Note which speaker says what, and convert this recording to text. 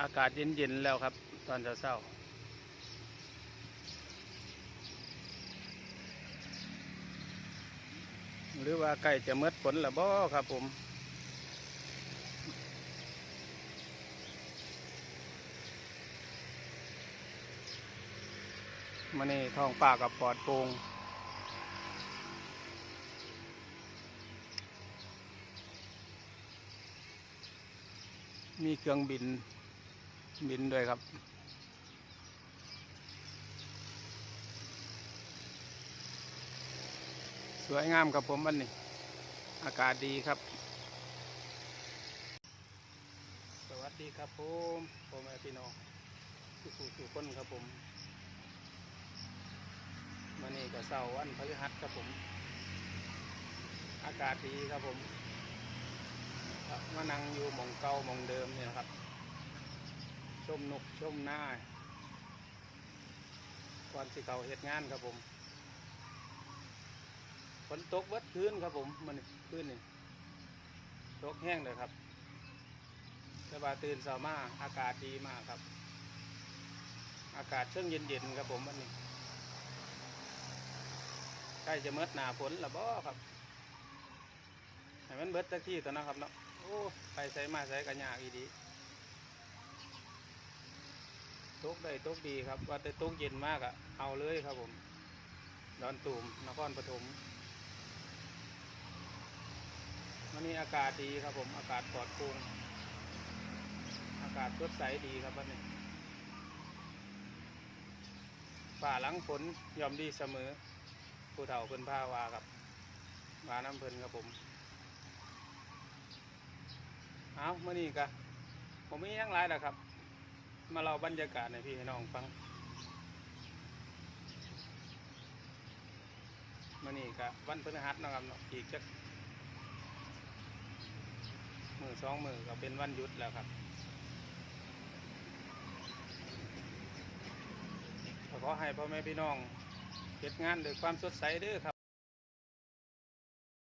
Speaker 1: อากาศเย็นๆแล้วครับ ตอนเช้าๆหรือว่าใกล้จะเมดฝนล้วบ่ครับผม มานี่ท้องฟ้ากับปอดโป่งมีเครื่องบิน บินด้วยครับ สวยงามครับผมวันนี้ อากาศดีครับ สวัสดีครับผมพ่อแม่พี่น้องทุกผู้ทุกคนครับผมมานี่ก็เสาร์วันพฤหัสครับผม อากาศดีครับผมมานั่งอยู่มองเก่ามองเดิมเนี่นะครับ ชมนกชมหน้าก่อนสิเขาเหตุงานครับผมฝนตกเบิดคืนครับผมมันคืนนี่ตกแห้งเลยครับแต่ว่าตื่นเช้ามาอากาศดีมากครับ อากาศเชิงเย็นๆครับผมวันนี้ใกล้จะเมิดหนาฝนละบ่ครับให้มันเบิดตะที่ตัวนะครับเนาะโอ้ไปใส่มาใส่กันยากอีดี ตกได้ตกดีครับ ว่าแต่ตกเย็นมากอะเอาเลยครับผม ดอนตูมนครปฐมวันนี้อากาศดีครับผม อากาศปลอดโปร่งอากาศสดใสดีครับวันนี้ฝ่าหลังฝนยอมดีเสมอ ผู้เฒ่าเพิ่นพาวาครับว่าน้ำเพิ่นครับผมเอาเมื่อนี้กะผมไม่ยังไรหรอกครับ มาเล่าบรรยากาศให้พี่ให้น้องฟังมื่อนี้กะวันพฤหัสนะครับเนาะอีกจักมือสองมือก็เป็นวันหยุดแล้วครับขอให้พ่อแม่พี่น้องเก็บงานด้วยความสดใสเด้อครับ